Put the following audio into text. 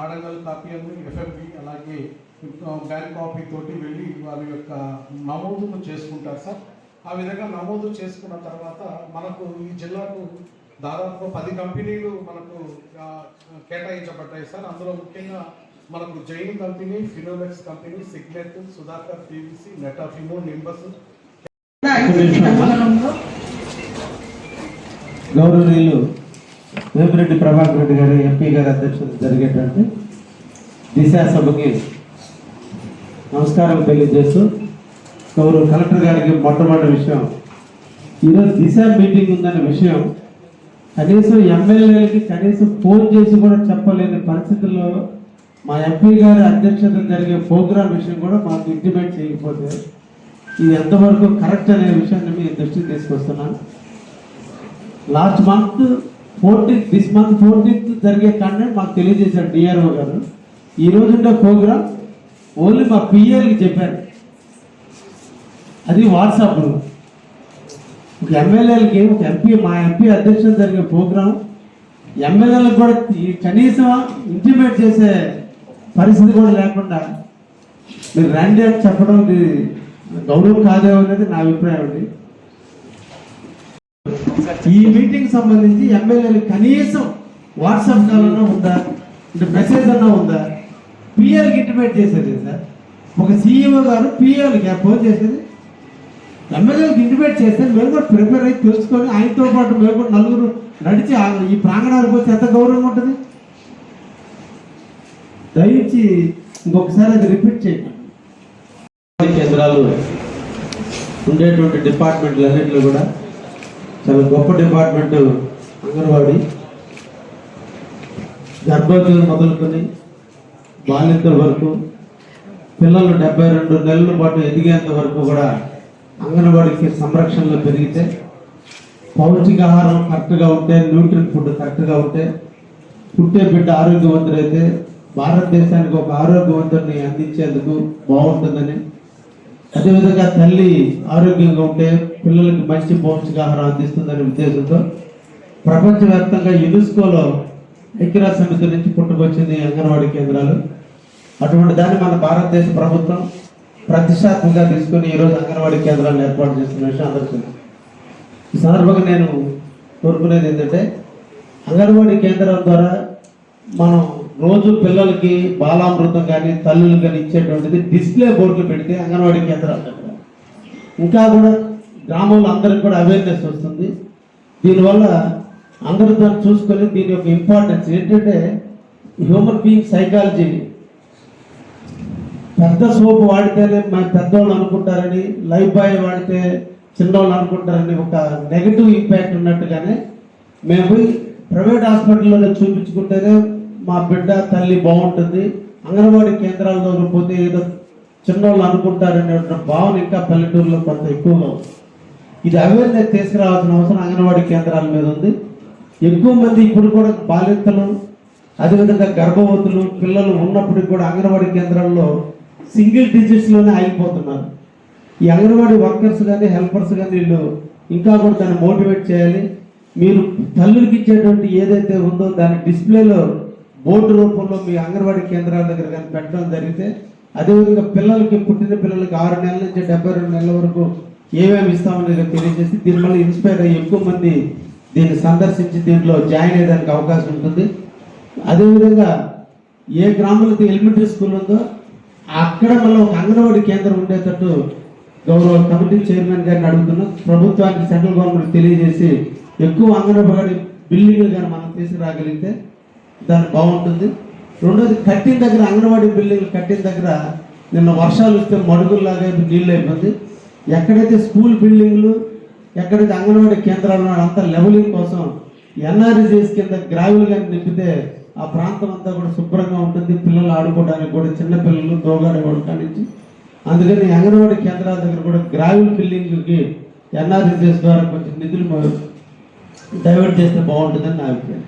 ఆడంగల్ కాపీఎం ఎఫ్ఎంబి అలాగే bank copy తోటి వెళ్ళి వారి యొక్క నమోదును చేసుకుంటారు సార్. ఆ విధంగా నమోదు చేసుకున్న తర్వాత మనకు ఈ జిల్లాకు దాదాపు పది కంపెనీలు మనకు కేటాయించబడ్డాయి సార్. అందులో ముఖ్యంగా మనకు Jain company Finolex company Signet Sudhakar PVC నెటాఫిమో Nimbus. గౌరవనీయులు వేమిరెడ్డి ప్రభాకర్ రెడ్డి గారి ఎంపీ గారి అధ్యక్షత జరిగేటువంటి దిశా సభకి నమస్కారం తెలియజేస్తూ గౌరవ కలెక్టర్ గారికి మొట్టమొదటి విషయం. ఈరోజు దిశ మీటింగ్ ఉందనే విషయం కనీసం ఎమ్మెల్యేలకి కనీసం ఫోన్ చేసి కూడా చెప్పలేని పరిస్థితుల్లో మా ఎంపీ గారి అధ్యక్షత జరిగే ప్రోగ్రాం విషయం కూడా మాకు ఇంటిమేట్ చేయకపోతే ఇది ఎంతవరకు కరెక్ట్ అనే విషయాన్ని మీ దృష్టికి తీసుకొస్తున్నాను. Last month fourteenth this month fourteenth జరిగే కంటెంట్ మాకు తెలియజేశారు డిఆర్ఓ గారు. ఈ రోజు ఉండే ప్రోగ్రామ్ ఓన్లీ మా పిఎల్కి చెప్పారు. అది వాట్సాప్లో ఒక ఎమ్మెల్యేలకి ఒక ఎంపీ మా ఎంపీ అధ్యక్షుడు జరిగే ప్రోగ్రాం ఎమ్మెల్యేలకు కూడా కనీసం ఇంటిమేట్ చేసే పరిస్థితి కూడా లేకుండా మీరు రండి అని చెప్పడం ఇది గౌరవం కాదేమో అనేది నా అభిప్రాయం అండి. ఈ మీటింగ్ సంబంధించి ఎమ్మెల్యేలు కనీసం వాట్సాప్ కాల్ అన్నా ఉందా? అంటే మెసేజ్ అన్నా ఉందా? పిఎల్కి ఇంటిమేట్ చేసేది సార్. ఒక సీఈఓ గారు పిఎల్కి ఫోన్ చేసేది ఎమ్మెల్యేలకు ఇంటిమేట్ చేస్తే మేము కూడా ప్రిపేర్ అయ్యి తెలుసుకొని ఆయనతో పాటు మేము కూడా నలుగురు నడిచి ఈ ప్రాంగణానికి వచ్చి ఎంత గౌరవం ఉంటుంది? దయించి ఇంకొకసారి అది రిపీట్ చేయండి. కేంద్రాలు ఉండేటువంటి డిపార్ట్మెంట్లు అన్నింటిలో కూడా చాలా గొప్ప డిపార్ట్మెంట్ అంగన్వాడీ. గర్భవతులు మొదలుకొని బాలింతల వరకు పిల్లలు డెబ్బై రెండు నెలల పాటు ఎదిగేంత వరకు కూడా అంగన్వాడీకి సంరక్షణలో పెరిగితే పౌష్టికాహారం కరెక్ట్గా ఉంటే న్యూట్రిన్ ఫుడ్ కరెక్ట్గా ఉంటే పుట్టే బిడ్డ ఆరోగ్యవంతుడైతే భారతదేశానికి ఒక ఆరోగ్యవంతుడిని అందించేందుకు బాగుంటుందని. అదేవిధంగా తల్లి ఆరోగ్యంగా ఉంటే పిల్లలకి మంచి పౌష్టికాహారం అందిస్తుందనే ఉద్దేశంతో ప్రపంచవ్యాప్తంగా యునెస్కోలో ఐక్యరాజ్య సమితి నుంచి పుట్టుకొచ్చింది అంగన్వాడీ కేంద్రాలు. అటువంటి దాన్ని మన భారతదేశ ప్రభుత్వం ప్రతిష్టాత్మకంగా తీసుకుని ఈరోజు అంగన్వాడీ కేంద్రాలను ఏర్పాటు చేస్తున్న విషయం అందరికీ ఈ సందర్భంగా నేను కోరుకునేది ఏంటంటే అంగన్వాడీ కేంద్రం ద్వారా మనం రోజు పిల్లలకి బాలామృతం కానీ తల్లులు కానీ ఇచ్చేటువంటిది డిస్ప్లే బోర్డులు పెడితే అంగన్వాడీ కేంద్రాల దగ్గర ఇంకా కూడా గ్రామంలో అందరికి కూడా అవేర్నెస్ వస్తుంది. దీనివల్ల అందరూ దాన్ని చూసుకొని దీని యొక్క ఇంపార్టెన్స్ ఏంటంటే హ్యూమన్ బీయింగ్ సైకాలజీ పెద్ద సోపు వాడితేనే మన పెద్దవాళ్ళు అనుకుంటారని లైఫ్ బాయ్ వాడితే చిన్నవాళ్ళు అనుకుంటారని ఒక నెగిటివ్ ఇంపాక్ట్ ఉన్నట్టుగానే మేము ప్రైవేట్ హాస్పిటల్లోనే చూపించుకుంటేనే మా బిడ్డ తల్లి బాగుంటుంది. అంగన్వాడీ కేంద్రాల దగ్గర పోతే ఏదో చిన్నవాళ్ళు అనుకుంటారనే భావన ఇంకా పల్లెటూరులో కొంత ఎక్కువగా ఉంది. ఇది అవేర్నెస్ తీసుకురావాల్సిన అవసరం అంగన్వాడీ కేంద్రాల మీద ఉంది. ఎక్కువ మంది ఇప్పుడు కూడా బాలింతలు అదేవిధంగా గర్భవతులు పిల్లలు ఉన్నప్పటికి కూడా అంగన్వాడీ కేంద్రాల్లో సింగిల్ డిజిట్స్లోనే ఆగిపోతున్నారు. ఈ అంగన్వాడీ వర్కర్స్ కానీ హెల్పర్స్ కానీ వీళ్ళు ఇంకా కూడా దాన్ని మోటివేట్ చేయాలి. మీరు తల్లులకి ఇచ్చేటువంటి ఏదైతే ఉందో దాని డిస్ప్లేలో బోర్డు రూపంలో మీ అంగన్వాడీ కేంద్రాల దగ్గర కానీ పెట్టడం జరిగితే అదేవిధంగా పిల్లలకి పుట్టిన పిల్లలకి ఆరు నెలల నుంచి డెబ్బై రెండు నెలల వరకు ఏమేమి ఇస్తామనేది తెలియజేసి దీని వల్ల ఇన్స్పైర్ అయ్యి ఎక్కువ మంది దీన్ని సందర్శించి దీంట్లో జాయిన్ అయ్యేదానికి అవకాశం ఉంటుంది. అదేవిధంగా ఏ గ్రామంలో ఎలిమెంటరీ స్కూల్ ఉందో అక్కడ మళ్ళీ ఒక అంగన్వాడీ కేంద్రం ఉండేటట్టు గౌరవ కమిటీ చైర్మన్ గారిని అడుగుతున్నాం. ప్రభుత్వానికి సెంట్రల్ గవర్నమెంట్ తెలియజేసి ఎక్కువ అంగన్వాడీ బిల్డింగ్లు కానీ మనం తీసుకురాగలిగితే దానికి బాగుంటుంది. రెండోది కట్టిన దగ్గర అంగన్వాడీ బిల్డింగ్లు కట్టిన దగ్గర నిన్న వర్షాలు వస్తే మడుగుల్లాగా నీళ్ళు అయిపోయింది ఎక్కడైతే స్కూల్ బిల్డింగ్లు ఎక్కడైతే అంగన్వాడీ కేంద్రాలు ఉన్నాయో అంతా లెవెలింగ్ కోసం ఎన్ఆర్జీఎస్ కింద గ్రావెల్ కానీ నింపితే ఆ ప్రాంతం అంతా కూడా శుభ్రంగా ఉంటుంది. పిల్లలు ఆడుకోవడానికి కూడా చిన్నపిల్లలు దోగాడేవాడు కానించి. అందుకని అంగన్వాడీ కేంద్రాల దగ్గర కూడా గ్రావెల్ బిల్డింగ్కి ఎన్ఆర్జీఎస్ ద్వారా కొంచెం నిధులు డైవర్ట్ చేస్తే బాగుంటుందని నా అభిప్రాయం.